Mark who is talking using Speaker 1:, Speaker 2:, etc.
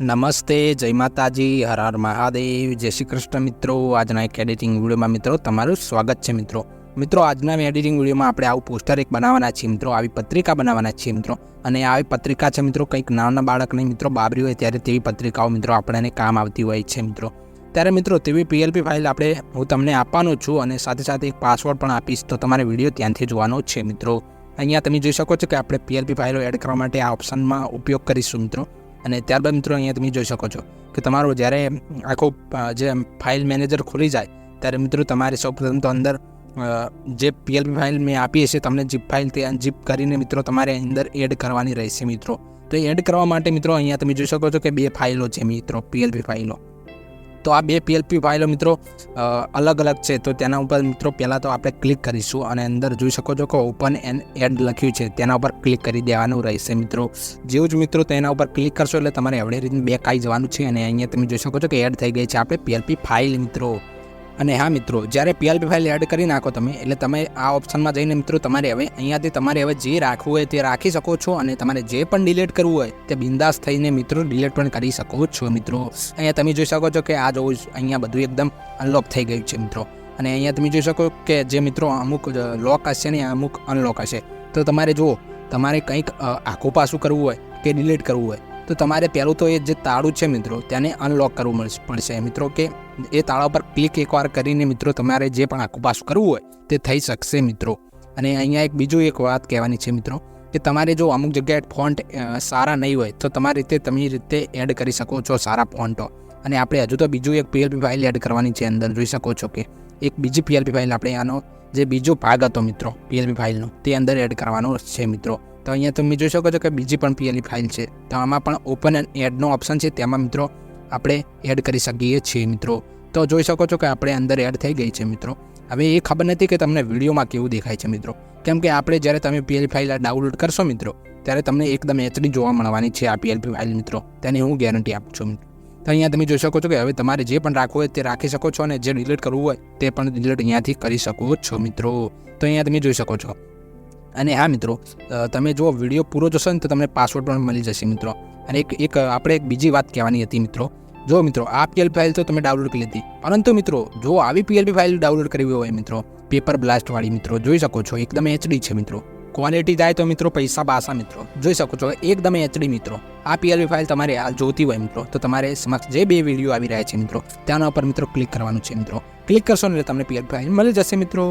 Speaker 1: નમસ્તે, જય માતાજી, હર હર મહાદેવ, જય શ્રી કૃષ્ણ મિત્રો, આજના એક એડિટિંગ વિડીયોમાં મિત્રો તમારું સ્વાગત છે મિત્રો. મિત્રો, આજના એડિટિંગ વિડીયોમાં આપણે આવું પોસ્ટર એક બનાવવાના છીએ મિત્રો, આવી પત્રિકા બનાવવાના છીએ મિત્રો. અને આવી પત્રિકા છે મિત્રો, કંઈક નાના બાળકને મિત્રો, બાબરી હોય ત્યારે તેવી પત્રિકાઓ મિત્રો આપણને કામ આવતી હોય છે મિત્રો. ત્યારે મિત્રો, તેવી પીએલપી ફાઇલ આપણે હું તમને આપવાનો છું અને સાથે સાથે એક પાસવર્ડ પણ આપીશ, તો તમારે વીડિયો ત્યાંથી જોવાનો છે મિત્રો. અહીંયા તમે જોઈ શકો છો કે આપણે પીએલપી ફાઇલો એડ કરવા માટે આ ઓપ્શનમાં ઉપયોગ કરીશું મિત્રો. અને ત્યારબાદ મિત્રો અહીંયા તમે જોઈ શકો છો કે તમારો જ્યારે આખો જે ફાઇલ મેનેજર ખુલી જાય, ત્યારે મિત્રો તમારે સૌપ્રથમ તો અંદર જે પીએલપી ફાઇલ મેં આપી હશે, તમને જીપ ફાઇલ તે જીપ કરીને મિત્રો તમારે અંદર એડ કરવાની રહેશે મિત્રો. તો એડ કરવા માટે મિત્રો અહીંયા તમે જોઈ શકો છો કે બે ફાઇલો છે મિત્રો પીએલપી ફાઇલો તો આ બે પીએલપી ફાઇલો મિત્રો અલગ અલગ છે. તો તેના ઉપર મિત્રો પહેલાં તો આપણે ક્લિક કરીશું અને અંદર જોઈ શકો છો કે ઓપન એન્ડ એડ લખ્યું છે. તેના ઉપર ક્લિક કરી દેવાનું રહેશે મિત્રો. જેવું જ મિત્રો તેના ઉપર ક્લિક કરશો એટલે તમારે એવડે રીતે બેક આવી જવાનું છે અને અહીંયા તમે જોઈ શકો છો કે એડ થઈ ગઈ છે. આપણે પીએલપી ફાઇલ મિત્રો. અને હા મિત્રો, જ્યારે પીએલપી ફાઇલ એડ કરી નાખો તમે, એટલે તમે આ ઓપ્શનમાં જઈને મિત્રો તમારે હવે અહીંયાથી તમારે હવે જે રાખવું હોય તે રાખી શકો છો અને તમારે જે પણ ડિલીટ કરવું હોય તે બિંદાસ થઈને મિત્રો ડિલીટ પણ કરી શકો છો મિત્રો. અહીંયા તમે જોઈ શકો છો કે આ જોવું અહીંયા બધું એકદમ અનલોક થઈ ગયું છે મિત્રો. અને અહીંયા તમે જોઈ શકો કે જે મિત્રો અમુક લોક હશે ને અમુક અનલોક હશે. તો તમારે જુઓ, તમારે કંઈક આખું પાછું કરવું હોય કે ડિલીટ કરવું હોય, તો તમારે પહેલું તો એ જે તાળું છે મિત્રો, તેને અનલોક કરવું પડશે મિત્રો, કે એ તાળા પર ક્લિક એકવાર કરીને મિત્રો તમારે જે પણ આખું પાછું કરવું હોય તે થઈ શકશે મિત્રો. અને અહીંયા એક બીજું એક વાત કહેવાની છે મિત્રો, કે તમારે જો અમુક જગ્યાએ ફોન્ટ સારા નહીં હોય, તો તમારી રીતે તમે રીતે એડ કરી શકો છો સારા ફોન્ટો અને આપણે હજુ તો બીજું એક પીએલપી ફાઇલ એડ કરવાની છે અંદર, જોઈ શકો છો કે એક બીજી પીએલપી ફાઇલ આપણે આનો જે બીજો ભાગ હતો મિત્રો પીએલપી ફાઇલનો તે અંદર એડ કરવાનો છે મિત્રો. તો અહીંયા તમે જોઈ શકો છો કે બીજી પણ પીએલપી ફાઇલ છે. તો આમાં પણ ઓપન એન્ડ એડનો ઓપ્શન છે. તેમાં મિત્રો આપણે એડ કરી શકીએ છીએ મિત્રો. તો જોઈ શકો છો કે આપણે અંદર એડ થઈ ગઈ છે મિત્રો. હવે એ ખબર નથી કે તમને વિડીયોમાં કેવું દેખાય છે મિત્રો. કેમ કે આપણે જ્યારે તમે પીએલપી ફાઇલ ડાઉનલોડ કરશો મિત્રો, ત્યારે તમને એકદમ એચડી જોવા મળવાની છે આ પીએલપી ફાઇલ મિત્રો. તેની હું ગેરંટી આપું છું મિત્રો. તો અહીંયા તમે જોઈ શકો છો કે હવે તમારે જે પણ રાખવું હોય તે રાખી શકો છો અને જે ડિલીટ કરવું હોય તે પણ ડિલીટ અહીંયાથી કરી શકો છો મિત્રો. તો અહીંયા તમે જોઈ શકો છો. અને હા મિત્રો તમે જો વીડિયો પૂરો જોશો ને તો તમને પાસવર્ડ પણ મળી જશે મિત્રો. અને એક એક આપણે એક બીજી વાત કહેવાની હતી મિત્રો. જો મિત્રો, આ પીએલ ફાઇલ તો તમે ડાઉનલોડ કરી લીધી. પરંતુ મિત્રો, જો આવી પીએલપી ફાઇલ ડાઉનલોડ કરવી હોય મિત્રો પેપર બ્લાસ્ટવાળી મિત્રો, જોઈ શકો છો, એકદમ એચડી છે મિત્રો. ક્વોલિટી જાય તો મિત્રો પૈસા બાસા મિત્રો. જોઈ શકો છો, એકદમ એચડી મિત્રો. આ પીએલપી ફાઇલ તમારે જોતી હોય મિત્રો, તો તમારે સમક્ષ જે બે વીડિયો આવી રહ્યા છે મિત્રો તેના ઉપર મિત્રો ક્લિક કરવાનું છે મિત્રો. ક્લિક કરશો એટલે તમને પીએલપી ફાઇલ મળી જશે મિત્રો.